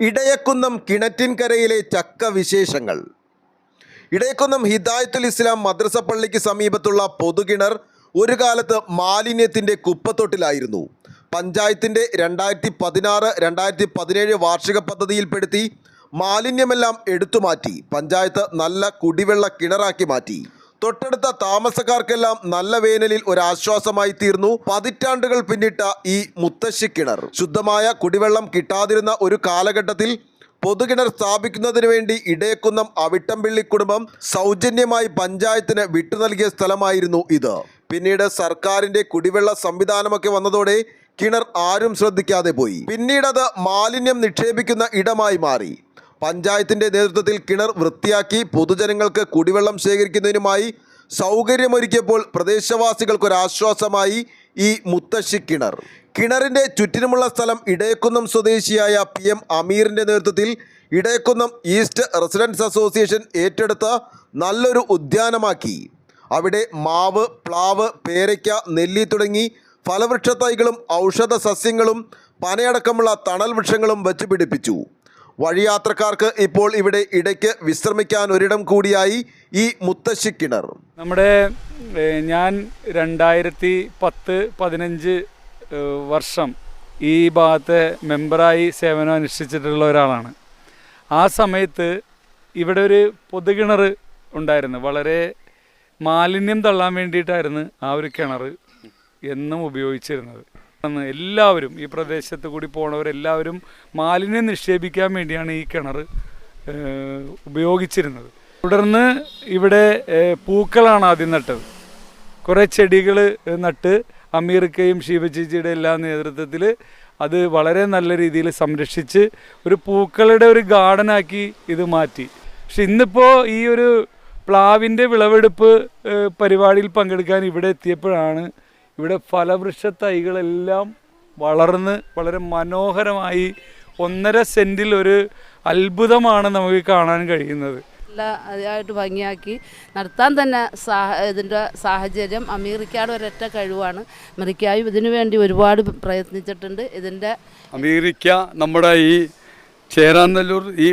ഇടയക്കുന്നം കിണറ്റിൻകരയിലെ ചക്ക വിശേഷങ്ങൾ ഇടയക്കുന്നം ഹിദായത്തുൽ ഇസ്ലാം മദ്രസ പള്ളിക്ക് സമീപത്തുള്ള പൊതുകിണർ ഒരു കാലത്ത് മാലിന്യത്തിന്റെ കുപ്പത്തൊട്ടിലായിരുന്നു. പഞ്ചായത്തിന്റെ രണ്ടായിരത്തി പതിനാറ് രണ്ടായിരത്തി പതിനേഴ് വാർഷിക പദ്ധതിയിൽപ്പെടുത്തി മാലിന്യമെല്ലാം എടുത്തുമാറ്റി പഞ്ചായത്ത് നല്ല കുടിവെള്ള കിണറാക്കി മാറ്റി. തൊട്ടടുത്ത താമസക്കാർക്കെല്ലാം നല്ല വേനലിൽ ഒരു ആശ്വാസമായി തീർന്നു. പതിറ്റാണ്ടുകൾ പിന്നിട്ട ഈ മുത്തശ്ശി കിണർ. ശുദ്ധമായ കുടിവെള്ളം കിട്ടാതിരുന്ന ഒരു കാലഘട്ടത്തിൽ പൊതുകിണർ സ്ഥാപിക്കുന്നതിന് വേണ്ടി ഇടയക്കുന്നം അവിട്ടംപിള്ളി കുടുംബം സൗജന്യമായി പഞ്ചായത്തിന് വിട്ടു നൽകിയ സ്ഥലമായിരുന്നു ഇത്. പിന്നീട് സർക്കാരിന്റെ കുടിവെള്ള സംവിധാനമൊക്കെ വന്നതോടെ കിണർ ആരും ശ്രദ്ധിക്കാതെ പോയി. പിന്നീട് അത് മാലിന്യം നിക്ഷേപിക്കുന്ന ഇടമായി മാറി. പഞ്ചായത്തിന്റെ നേതൃത്വത്തിൽ കിണർ വൃത്തിയാക്കി പൊതുജനങ്ങൾക്ക് കുടിവെള്ളം ശേഖരിക്കുന്നതിനുമായി സൗകര്യമൊരുക്കിയപ്പോൾ പ്രദേശവാസികൾക്കൊരാശ്വാസമായി ഈ മുത്തശ്ശി കിണർ. കിണറിന്റെ ചുറ്റിനുമുള്ള സ്ഥലം ഇടയക്കുന്നം സ്വദേശിയായ പി എം അമീറിന്റെ നേതൃത്വത്തിൽ ഇടയക്കുന്നം ഈസ്റ്റ് റെസിഡൻസ് അസോസിയേഷൻ ഏറ്റെടുത്ത നല്ലൊരു ഉദ്യാനമാക്കി. അവിടെ മാവ് പ്ലാവ് പേരയ്ക്ക നെല്ലി തുടങ്ങി ഫലവൃക്ഷ തൈകളും ഔഷധ സസ്യങ്ങളും പനയടക്കമുള്ള തണൽ വൃക്ഷങ്ങളും വെച്ച് പിടിപ്പിച്ചു. വഴിയാത്രക്കാർക്ക് ഇപ്പോൾ ഇവിടെ ഇടയ്ക്ക് വിശ്രമിക്കാൻ ഒരിടം കൂടിയായി ഈ മുത്തശ്ശി കിണർ. നമ്മുടെ ഞാൻ രണ്ടായിരത്തി പത്ത് പതിനഞ്ച് വർഷം ഈ ഭാഗത്തെ മെമ്പറായി സേവനം അനുഷ്ഠിച്ചിട്ടുള്ള ഒരാളാണ്. ആ സമയത്ത് ഇവിടെ ഒരു പൊതുകിണർ ഉണ്ടായിരുന്നു. വളരെ മാലിന്യം തള്ളാൻ വേണ്ടിയിട്ടായിരുന്നു ആ ഒരു കിണർ എന്നും ഉപയോഗിച്ചിരുന്നത്. എല്ലാവരും ഈ പ്രദേശത്ത് കൂടി പോണവരെല്ലാവരും മാലിന്യം നിക്ഷേപിക്കാൻ വേണ്ടിയാണ് ഈ കിണർ ഉപയോഗിച്ചിരുന്നത്. തുടർന്ന് ഇവിടെ പൂക്കളാണ് ആദ്യം നട്ടത്. കുറേ ചെടികൾ നട്ട് അമീർക്കയും ശിവചേച്ചിയുടെ എല്ലാ നേതൃത്വത്തിൽ അത് വളരെ നല്ല രീതിയിൽ സംരക്ഷിച്ച് ഒരു പൂക്കളുടെ ഒരു ഗാർഡനാക്കി ഇത് മാറ്റി. പക്ഷെ ഇന്നിപ്പോൾ ഈ ഒരു പ്ലാവിന്റെ വിളവെടുപ്പ് പരിപാടിയിൽ പങ്കെടുക്കാൻ ഇവിടെ എത്തിയപ്പോഴാണ് ഇവിടെ ഫലവൃക്ഷ തൈകളെല്ലാം വളർന്ന് വളരെ മനോഹരമായി ഒന്നര സെന്റിൽ ഒരു അത്ഭുതമാണ് നമുക്ക് കാണാൻ കഴിയുന്നത്. അതായിട്ട് ഭംഗിയാക്കി നടത്താൻ തന്നെ സാഹ ഇതിന്റെ സാഹചര്യം അമേരിക്കയുടെ ഒരൊറ്റ കഴിവാണ്. അമേരിക്കയും ഇതിനു വേണ്ടി ഒരുപാട് പ്രയത്നിച്ചിട്ടുണ്ട്. ഇതിന്റെ അമേരിക്ക നമ്മുടെ ഈ ചേരാനല്ലൂർ ഈ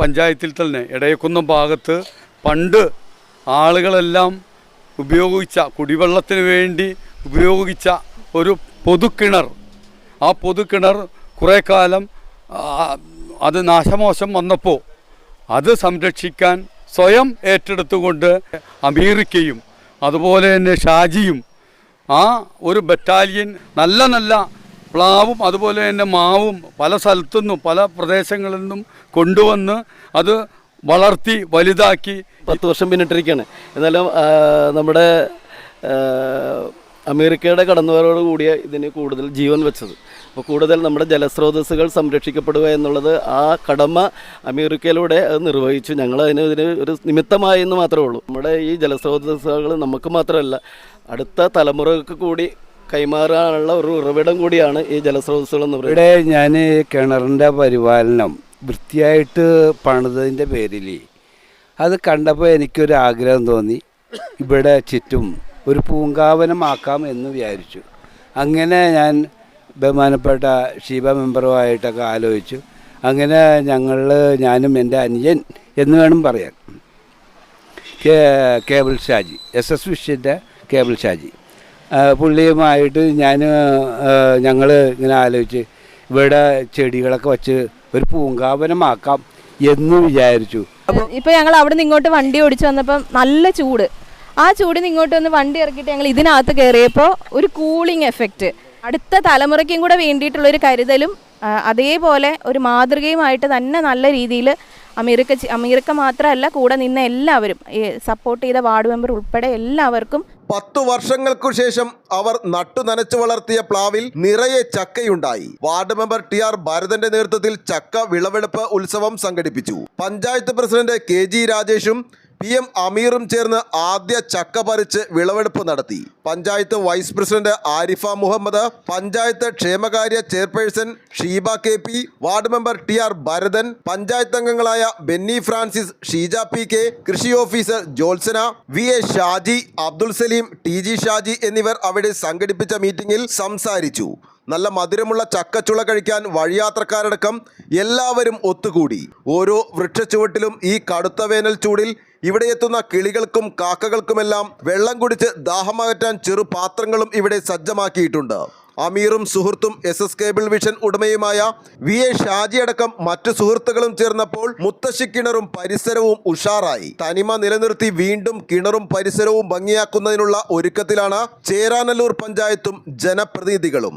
പഞ്ചായത്തിൽ തന്നെ ഇടയക്കുന്നം ഭാഗത്ത് പണ്ട് ആളുകളെല്ലാം ഉപയോഗിച്ച കുടിവെള്ളത്തിന് വേണ്ടി ഉപയോഗിച്ച ഒരു പൊതുക്കിണർ. ആ പൊതുക്കിണർ കുറേ കാലം അത് നാശമോശം വന്നപ്പോൾ അത് സംരക്ഷിക്കാൻ സ്വയം ഏറ്റെടുത്തുകൊണ്ട് അമേരിക്കയും അതുപോലെ തന്നെ ഷാജിയും ആ ഒരു ബറ്റാലിയൻ നല്ല നല്ല പ്ലാവും അതുപോലെ തന്നെ മാവും പല സ്ഥലത്തുനിന്നും പല പ്രദേശങ്ങളിൽ നിന്നും കൊണ്ടുവന്ന് അത് വളർത്തി വലുതാക്കി പത്ത് വർഷം പിന്നിട്ടിരിക്കുകയാണ്. എന്നാലും നമ്മുടെ അമേരിക്കയുടെ കടന്നുവരവോട് കൂടിയ ഇതിന് കൂടുതൽ ജീവൻ വെച്ചത്. അപ്പോൾ കൂടുതൽ നമ്മുടെ ജലസ്രോതസ്സുകൾ സംരക്ഷിക്കപ്പെടുക എന്നുള്ളത് ആ കടമ അമേരിക്കയിലൂടെ അത് നിർവഹിച്ചു. ഞങ്ങൾ അതിന് ഇതിന് ഒരു നിമിത്തമായി എന്ന് മാത്രമേ ഉള്ളൂ. നമ്മുടെ ഈ ജലസ്രോതസ്സുകൾ നമുക്ക് മാത്രമല്ല അടുത്ത തലമുറകൾക്ക് കൂടി കൈമാറാനുള്ള ഒരു ഉറവിടം കൂടിയാണ് ഈ ജലസ്രോതസ്സുകൾ എന്ന് പറയുന്നത്. ഇവിടെ ഞാൻ കിണറിന്റെ പരിപാലനം വൃത്തിയായിട്ട് പണിതതിന്റെ പേരിൽ അത് കണ്ടപ്പോൾ എനിക്കൊരു ആഗ്രഹം തോന്നി. ഇവിടെ ചുറ്റും ഒരു പൂങ്കാവനമാക്കാം എന്ന് വിചാരിച്ചു. അങ്ങനെ ഞാൻ ബഹുമാനപ്പെട്ട ഷീബ മെമ്പറുമായിട്ടൊക്കെ ആലോചിച്ചു. അങ്ങനെ ഞങ്ങൾ ഞാനും എന്റെ അനുജൻ എന്ന് വേണം പറയാൻ. കേബിൾ ഷാജി എസ് എസ് വിഷ്യന്റെ കേബിൾ ഷാജി. പുള്ളിയുമായിട്ട് ഞാൻ ഞങ്ങൾ ഇങ്ങനെ ആലോചിച്ച് ഇവിടെ ചെടികളൊക്കെ വച്ച് ഒരു പൂങ്കാവനമാക്കാം എന്ന് വിചാരിച്ചു. ഇപ്പൊ ഞങ്ങൾ അവിടെ നിന്ന് ഇങ്ങോട്ട് വണ്ടി ഓടിച്ചു വന്നപ്പം നല്ല ചൂട്. ആ ചൂടിന് ഇങ്ങോട്ട് വന്ന് വണ്ടി ഇറക്കിയിട്ട് ഞങ്ങൾ ഇതിനകത്ത് കയറിയപ്പോൾ ഒരു കൂളിംഗ് എഫക്റ്റ് അടുത്ത തലമുറയ്ക്കും കൂടെ വേണ്ടിയിട്ടുള്ള ഒരു കരുതലും അതേപോലെ ഒരു മാതൃകയുമായിട്ട് തന്നെ നല്ല രീതിയിൽ അമീർക്ക അമീർക്ക മാത്രമല്ല കൂടെ നിന്ന എല്ലാവരും സപ്പോർട്ട് ചെയ്ത വാർഡ് മെമ്പർ ഉൾപ്പെടെ എല്ലാവർക്കും. പത്തു വർഷങ്ങൾക്കു ശേഷം അവർ നട്ടു നനച്ചു വളർത്തിയ പ്ലാവിൽ നിറയെ ചക്കയുണ്ടായി. വാർഡ് മെമ്പർ ടി ആർ ഭാരതന്റെ നേതൃത്വത്തിൽ ചക്ക വിളവെടുപ്പ് ഉത്സവം സംഘടിപ്പിച്ചു. പഞ്ചായത്ത് പ്രസിഡന്റ് കെ ജി രാജേഷും പി എം അമീറും ചേർന്ന് ആദ്യ ചക്ക പറിച്ച് വിളവെടുപ്പ് നടത്തി. പഞ്ചായത്ത് വൈസ് പ്രസിഡന്റ് ആരിഫ മുഹമ്മദ് പഞ്ചായത്ത് ക്ഷേമകാര്യ chairperson Sheeba K P ward member T R Bharathan panchayat അംഗങ്ങളായ ബെന്നി ഫ്രാൻസിസ് ഷീജ പി കെ കൃഷി officer Jyotsna V A Shaji Abdul Saleem T G Shaji എന്നിവർ അവിടെ സംഘടിപ്പിച്ച മീറ്റിംഗിൽ സംസാരിച്ചു. നല്ല മധുരമുള്ള ചക്കച്ചുള കഴിക്കാൻ വഴിയാത്രക്കാരടക്കം എല്ലാവരും ഒത്തുകൂടി. ഓരോ വൃക്ഷച്ചുവട്ടിലും ഈ കടുത്ത വേനൽ ചൂടിൽ ഇവിടെ എത്തുന്ന കിളികൾക്കും കാക്കകൾക്കുമെല്ലാം വെള്ളം കുടിച്ച് ദാഹമകറ്റാൻ ചെറു പാത്രങ്ങളും ഇവിടെ സജ്ജമാക്കിയിട്ടുണ്ട്. അമീറും സുഹൃത്തും എസ് എസ് കേബിൾ വിഷൻ ഉടമയുമായ വി എ ഷാജി അടക്കം മറ്റു സുഹൃത്തുക്കളും ചേർന്നപ്പോൾ മുത്തശ്ശി കിണറും പരിസരവും ഉഷാറായി. തനിമ നിലനിർത്തി വീണ്ടും കിണറും പരിസരവും ഭംഗിയാക്കുന്നതിനുള്ള ഒരുക്കത്തിലാണ് ചേരാനല്ലൂർ പഞ്ചായത്തും ജനപ്രതിനിധികളും.